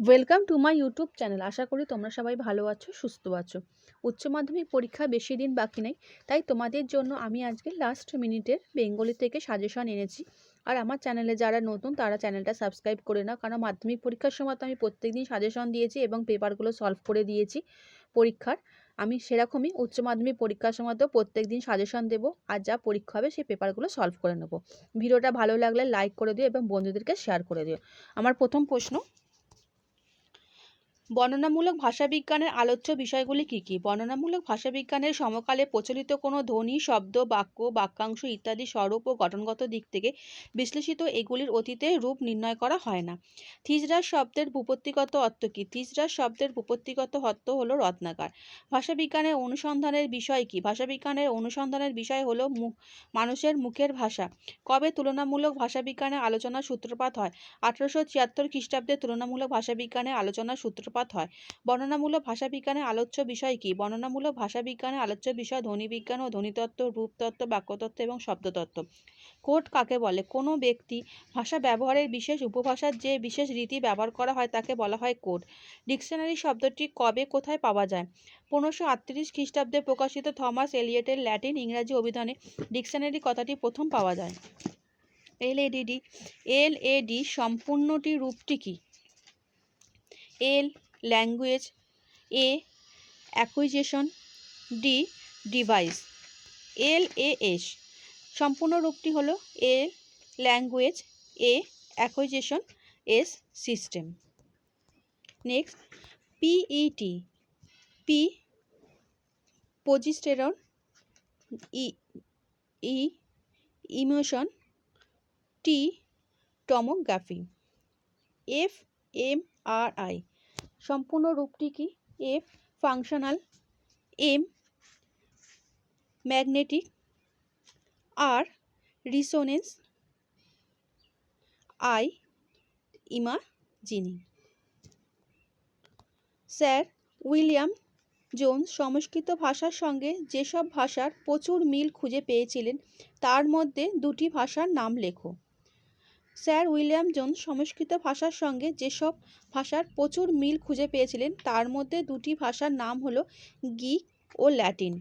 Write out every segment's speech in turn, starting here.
Welcome to my YouTube channel আশা করি তোমরা সবাই ভালো আছো, সুস্থ আছো। উচ্চ মাধ্যমিক পরীক্ষা বেশি দিন বাকি নেই, তাই তোমাদের জন্য আমি আজকে লাস্ট মিনিটের বেঙ্গলি থেকে সাজেশন এনেছি। আর আমার চ্যানেলে যারা নতুন, তারা চ্যানেলটা সাবস্ক্রাইব করে নাও, কারণ মাধ্যমিক পরীক্ষার সময় তো আমি প্রত্যেক দিন সাজেশন দিয়েছি এবং পেপারগুলো সলভ করে দিয়েছি পরীক্ষার। আমি সেরকমই উচ্চ মাধ্যমিক পরীক্ষার সময় তো প্রত্যেক দিন সাজেশন দেবো, আর যা পরীক্ষা হবে সেই পেপারগুলো সলভ করে নেব। ভিডিওটা ভালো লাগলে লাইক করে দিও এবং বন্ধুদেরকে শেয়ার করে দিও। আমার প্রথম প্রশ্ন বর্ণনামূলক ভাষাবিজ্ঞানের আলোচ্য বিষয়গুলি কী কী? বর্ণনামূলক ভাষাবিজ্ঞানের সমকালে প্রচলিত কোনো ধ্বনি, শব্দ, বাক্য, বাক্যাংশ ইত্যাদি স্বরূপ ও গঠনগত দিক থেকে বিশ্লেষিত এগুলির অতীতে রূপ নির্ণয় করা হয় না। থিজরাস শব্দের ভূপত্তিগত অর্থ কী? থিজরাস শব্দের ভূপত্তিগত অর্থ হলো রত্নাকার। ভাষাবিজ্ঞানের অনুসন্ধানের বিষয় কী? ভাষাবিজ্ঞানের অনুসন্ধানের বিষয় হলো মানুষের মুখের ভাষা। কবে তুলনামূলক ভাষাবিজ্ঞানের আলোচনার সূত্রপাত হয়? আঠারোশো ছিয়াত্তর খ্রিস্টাব্দে তুলনামূলক ভাষাবিজ্ঞানের আলোচনার সূত্রপাত সূত্রপাত হয়। বর্ণনামূলক ভাষাবিজ্ঞানের আলোচ্য বিষয় কি? বর্ণনামূলক ভাষাবিজ্ঞানের আলোচ্য বিষয় ধ্বনিবিজ্ঞান ও ধ্বনিতত্ত্ব, রূপতত্ত্ব, বাক্যতত্ত্ব এবং শব্দতত্ত্ব। কোড কাকে বলে? কোনো ব্যক্তি ভাষা ব্যবহারের বিশেষ উপভাষার যে বিশেষ রীতি ব্যবহার করা হয় তাকে বলা হয় কোড। ডিকশনারি শব্দটি কবে কোথায় পাওয়া যায়? পনেরোশো আটত্রিশ খ্রিস্টাব্দে প্রকাশিত থমাস এলিয়েটের ল্যাটিন ইংরাজি অভিধানে ডিকশনারি কথাটি প্রথম পাওয়া যায়। এল এডিডি এল এডি সম্পূর্ণটি রূপটি কী? L language A acquisition D device L A S সম্পূর্ণ রূপটি হলো A language A acquisition S system next PET P positron E E emission T tomography F M R I সম্পূর্ণ রূপটি কি? F functional M magnetic R resonance I imaging sir William Jones সংস্কৃত ভাষার সঙ্গে যেসব ভাষার প্রচুর মিল খুঁজে পেয়েছিলেন, তার মধ্যে দুটি ভাষার নাম লেখো। স্যার উইলিয়াম জোন্স সংস্কৃত ভাষার সঙ্গে যেসব ভাষার প্রচুর মিল খুঁজে পেয়েছিলেন, তার মধ্যে দুটি ভাষার নাম হলো গ্রিক ও ল্যাটিন।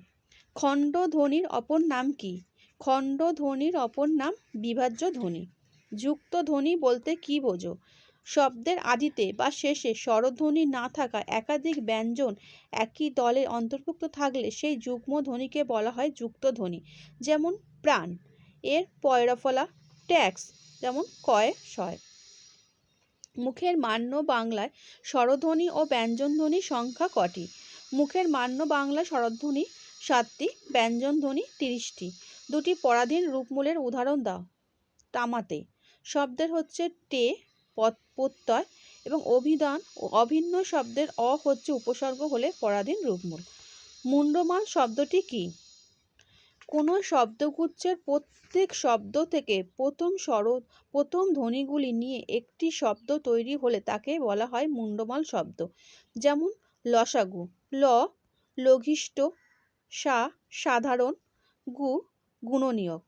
খণ্ড ধ্বনির অপর নাম কি? খণ্ড ধ্বনির অপর নাম বিভাজ্য ধ্বনি যুক্ত ধ্বনি বলতে কি বোঝো? শব্দের আদিতে বা শেষে স্বরধ্বনি না থাকা একাধিক ব্যঞ্জন একই দলে অন্তর্ভুক্ত থাকলে সেই যুগ্ম ধ্বনিকে বলা হয় যুক্ত ধ্বনি যেমন প্রাণ। এর পয়রাফলা, ট্যাক্স যেমন কয় শয় মুখের মান্য বাংলায় স্বরধ্বনি ও ব্যঞ্জনধ্বনি সংখ্যা কটি? মুখের মান্য বাংলা স্বরধ্বনি সাতটি, ব্যঞ্জনধ্বনি তিরিশটি। দুটি পরাধীন রূপমূলের উদাহরণ দাও। তামাতে। শব্দের হচ্ছে টে প্রত্যয় এবং অভিধান ও অভিন্ন শব্দের অ হচ্ছে উপসর্গ হলে পরাধীন রূপমূল। মুন্ডমাল শব্দটি কী? কোনো শব্দগুচ্ছের প্রত্যেক শব্দ থেকে প্রথম স্বর প্রথম ধ্বনিগুলি নিয়ে একটি শব্দ তৈরি হলে তাকে বলা হয় মুন্ডমাল শব্দ। যেমন, লসাগু, ল, লঘিষ্ঠ, সা, সাধারণ, গু, গুণনীয়ক।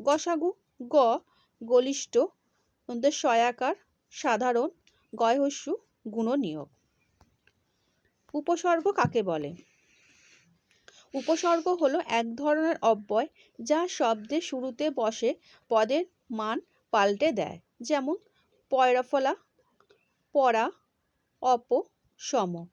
গসাগু, গ, গলিষ্ঠ সয়াকার, সাধারণ, গয়হস্যু, গুণনীয়ক। উপসর্গ কাকে বলে? উপসর্গ হলো এক ধরনের অব্যয় যা শব্দের শুরুতে বসে, পদের মান পাল্টে দেয়। যেমন, পয়রাফলা পড়া অপ, সম।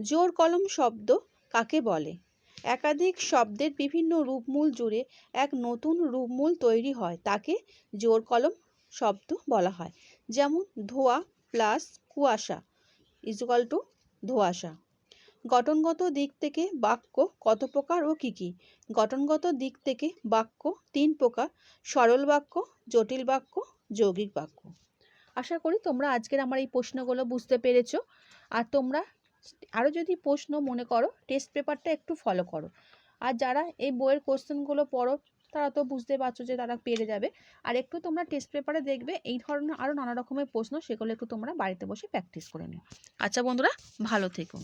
জোর কলম শব্দ কাকে বলে? একাধিক শব্দের বিভিন্ন রূপমূল জুড়ে এক নতুন রূপমূল তৈরি হয়, তাকে জোর কলম শব্দ বলা হয়। যেমন, ধোয়া প্লাস কুয়াশা ইজুকাল টু ধোয়াশা। গঠনগত দিক থেকে বাক্য কত প্রকার ও কী কী? গঠনগত দিক থেকে বাক্য তিন প্রকার, সরল বাক্য, জটিল বাক্য, যৌগিক বাক্য। আশা করি তোমরা আজকের আমার এই প্রশ্নগুলো বুঝতে পেরেছ। আর তোমরা আরও যদি প্রশ্ন মনে করো টেস্ট পেপারটা একটু ফলো করো। আর যারা এই বইয়ের কোশ্চেনগুলো পড়ো, তারা তো বুঝতে পারছ যে তারা পেরে যাবে। আর একটু তোমরা টেস্ট পেপারে দেখবে, এই ধরনের আরও নানা রকমের প্রশ্ন, সেগুলো একটু তোমরা বাড়িতে বসে প্র্যাকটিস করে নিও। আচ্ছা বন্ধুরা, ভালো থেকো।